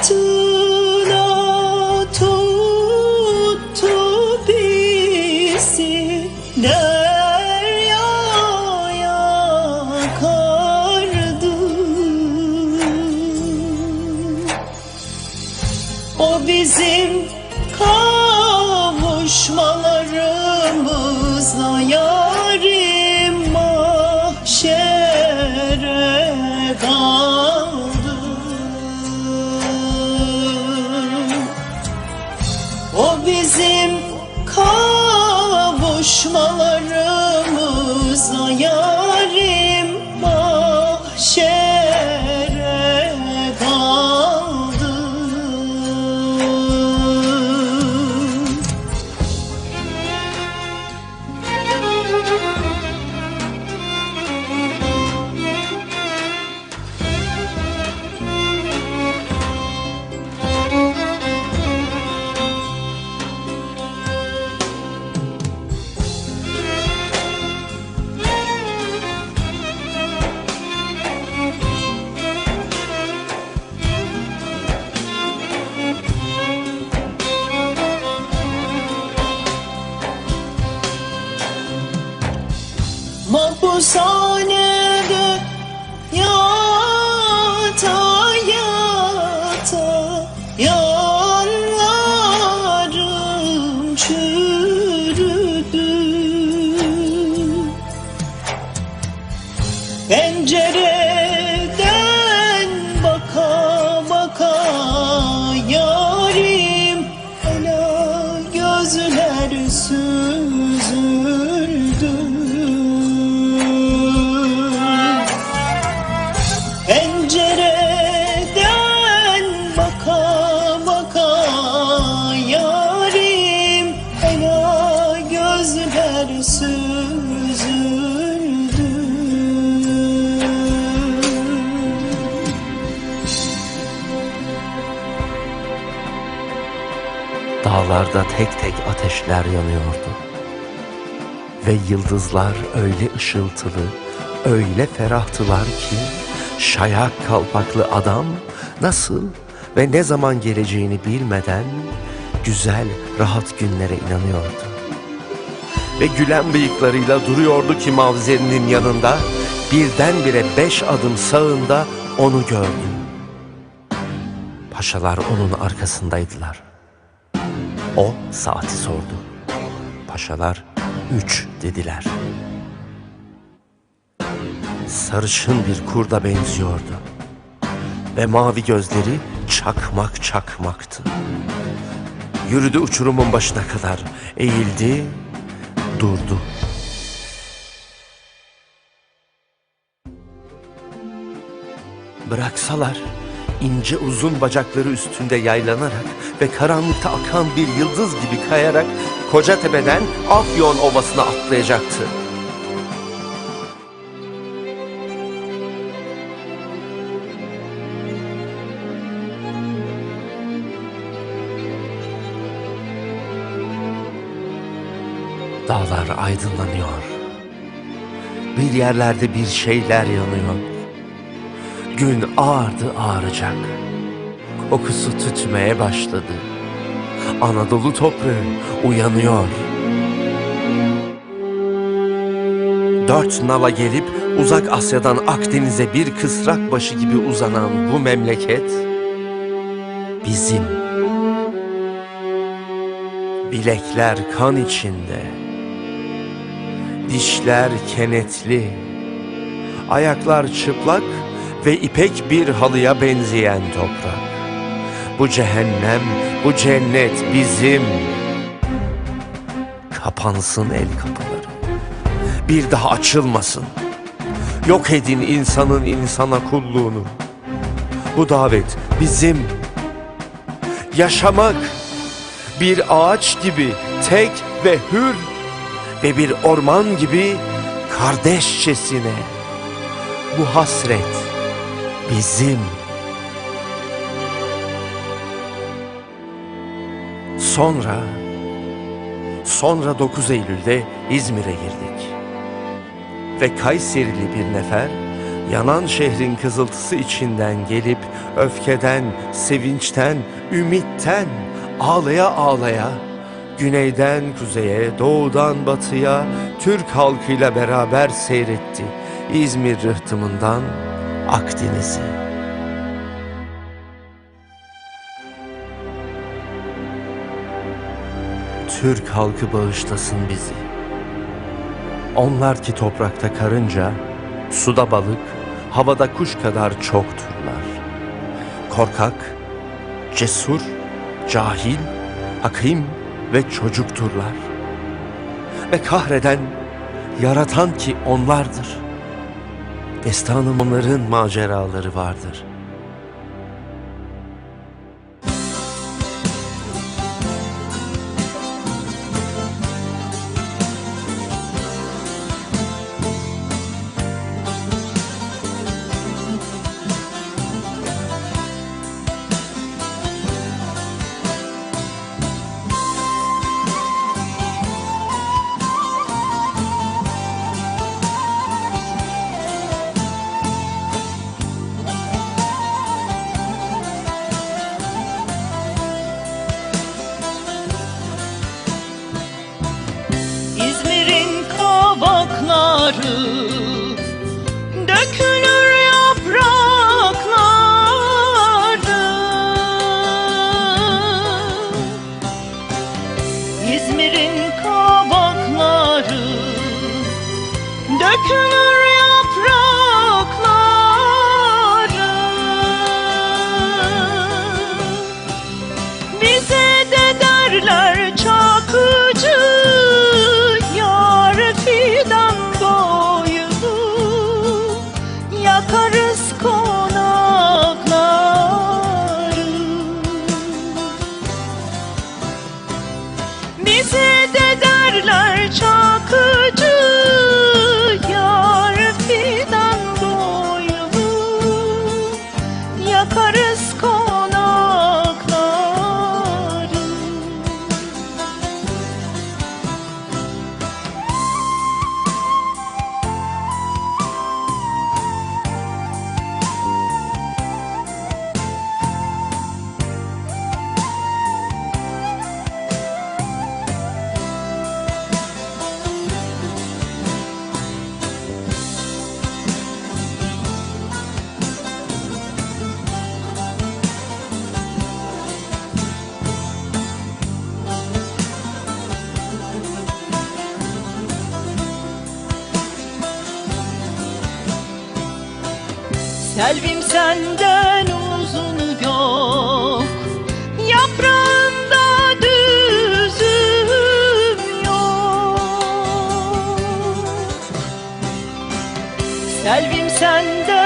Bir fırtına tuttu bizi Deryaya kardı O bizim kapı sahnede yar. Dağlarda tek tek ateşler yanıyordu. Ve yıldızlar öyle ışıltılı, öyle ferahtılar ki şayak kalpaklı adam nasıl ve ne zaman geleceğini bilmeden güzel, rahat günlere inanıyordu. Ve gülen bıyıklarıyla duruyordu ki mavzerinin yanında birdenbire beş adım sağında onu gördü. Paşalar onun arkasındaydılar. O saati sordu. Paşalar üç dediler. Sarışın bir kurda benziyordu. Ve mavi gözleri çakmak çakmaktı. Yürüdü uçurumun başına kadar. Eğildi, durdu. Bıraksalar ince uzun bacakları üstünde yaylanarak ve karanlıkta akan bir yıldız gibi kayarak Kocatepe'den Afyon Ovası'na atlayacaktı. Dağlar aydınlanıyor. Bir yerlerde bir şeyler yanıyor. Gün ağardı ağaracak. Kokusu tütmeye başladı. Anadolu toprağı uyanıyor. Dört nala gelip uzak Asya'dan Akdeniz'e bir kısrak başı gibi uzanan bu memleket bizim. Bilekler kan içinde. Dişler kenetli. Ayaklar çıplak ve ipek bir halıya benzeyen toprak. Bu cehennem, bu cennet bizim. Kapansın el kapıları. Bir daha açılmasın. Yok edin insanın insana kulluğunu. Bu davet bizim. Yaşamak bir ağaç gibi tek ve hür ve bir orman gibi kardeşçesine. Bu hasret bizim. Sonra, sonra 9 Eylül'de İzmir'e girdik. Ve Kayserili bir nefer Yanan şehrin kızıltısı içinden gelip öfkeden, sevinçten, ümitten ağlaya ağlaya güneyden kuzeye, doğudan batıya Türk halkıyla beraber seyretti. İzmir rıhtımından Akdeniz'i. Türk halkı bağışlasın bizi. Onlar ki toprakta karınca, suda balık, havada kuş kadar çokturlar. Korkak, cesur, cahil, hakim ve çocukturlar. Ve kahreden, yaratan ki onlardır. Destanın onların maceraları vardır. Selvim senden uzun yok. Yaprağında düzüm yok. Selvim senden